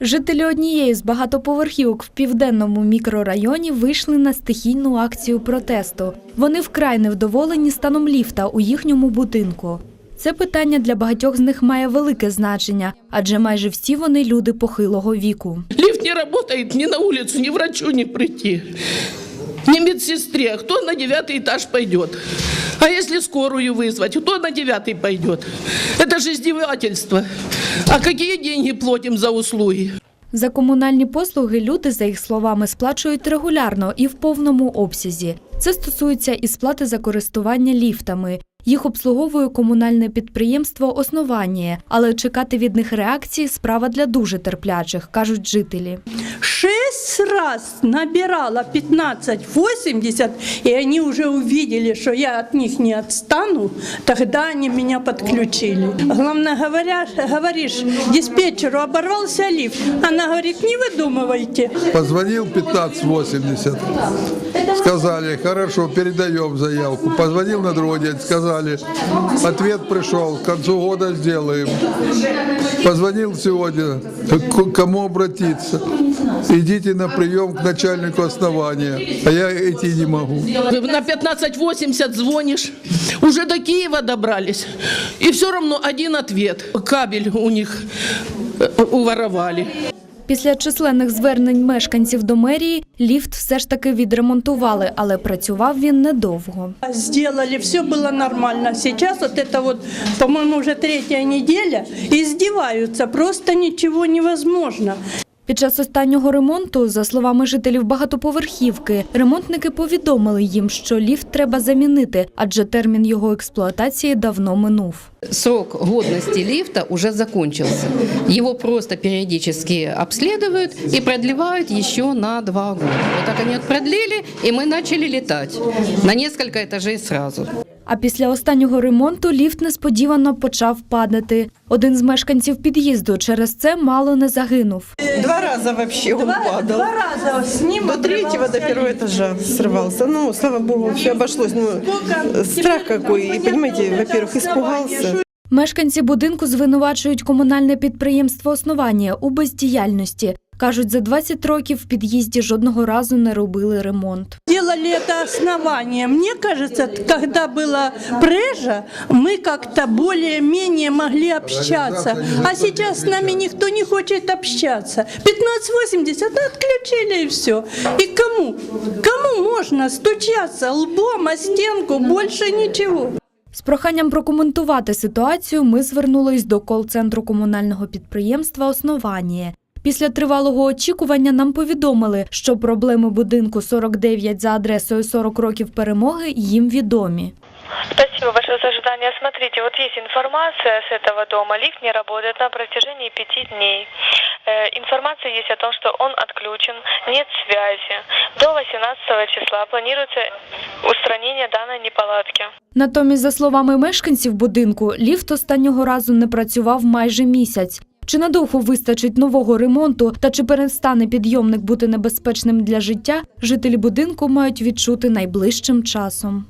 Жителі однієї з багатоповерхівок в південному мікрорайоні вийшли на стихійну акцію протесту. Вони вкрай невдоволені станом ліфта у їхньому будинку. Це питання для багатьох з них має велике значення, адже майже всі вони люди похилого віку. Лифт не работает ни на улицу, ни врачу не прийти, ни медсестре. А Кто на девятый этаж пойдет? А если скорую вызвать, кто на девятый пойдет? Это же издевательство. А какие деньги платим за услуги? За комунальні послуги люди, за їх словами, сплачують регулярно і в повному обсязі. Це стосується і сплати за користування ліфтами. Їх обслуговує комунальне підприємство «Основання», але чекати від них реакції справа для дуже терплячих, кажуть жителі. Шесть раз набирала 1580, и они уже увидели, что я от них не отстану, тогда они меня подключили. Главное, говоря, говоришь, диспетчеру оборвался лифт, она говорит, не выдумывайте. Позвонил 1580. Сказали, хорошо, передаем заявку. Позвонил на другой день, сказали, ответ пришел, к концу года сделаем. Позвонил сегодня, к кому обратиться? Идите на прием к начальнику основания, а я идти не могу. На 1580 звонишь, уже до Киева добрались, и все равно один ответ. Кабель у них э, уворовали. Після численних звернень мешканців до мерії ліфт все ж таки відремонтували, але працював він недовго. Сделали, все было нормально. Сейчас вот это вот, по-моему, уже третья неделя, издеваются, просто ничего невозможно. Під час останнього ремонту, за словами жителів багатоповерхівки, ремонтники повідомили їм, що ліфт треба замінити, адже термін його експлуатації давно минув. Срок годности лифта уже закончился. Его просто периодически обследуют и продлевают еще на два года. Вот так они вот продлили, и мы начали летать на несколько этажей сразу. А після останнього ремонту ліфт несподівано почав падати. Один з мешканців під'їзду через це мало не загинув. Два раза вообще он падал. Два раза с ним До третьего, до первого этажа срывался. Ну, слава богу, все обошлось. Ну, страх какой. И, понимаете, во-первых, испугался. Мешканці будинку звинувачують комунальне підприємство «Основання» у бездіяльності. Кажуть, за 20 років в під'їзді жодного разу не робили ремонт. Делали это основание. Мне кажется, когда была прежа, мы как-то более-менее могли общаться. А сейчас с нами никто не хочет общаться. 1580 отключили и все. И кому? Кому можно стучаться лбом о стенку? Больше ничего. З проханням прокоментувати ситуацію ми звернулись до кол-центру комунального підприємства «Основання». Після тривалого очікування нам повідомили, що проблеми будинку 49 за адресою 40 років перемоги їм відомі. Спасибо большое за ожидание. Смотрите, вот есть информация с этого дома. Лифт не работает на протяжении пяти дней. Э, информация есть о том, что он отключен, нет связи. До 18 числа планируется устранение данной неполадки. Натомість, за словами мешканців будинку, ліфт останнього разу не працював майже місяць. Чи надовго вистачить нового ремонту та чи перестане підйомник бути небезпечним для життя, жителі будинку мають відчути найближчим часом.